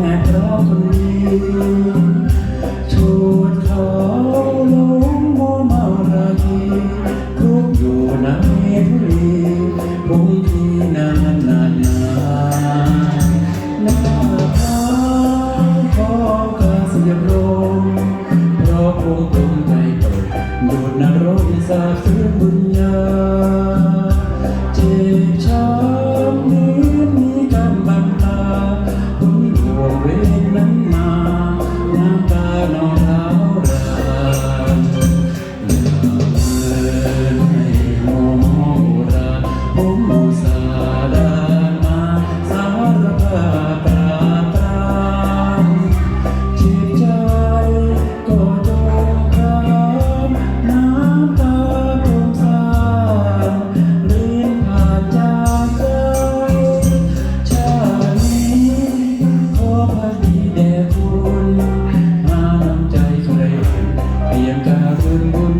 แม่เพราะคนนี้ทูลขอลงมัวเมาราคีทุกอยู่ในบุรีบุญงนานนานนานน้าพาขอกาเสียเพราะคงคงใจตกโดนนรกสาบเสืบุญญาเจ็บช้ำ ยังกล้าฟื้นบุญ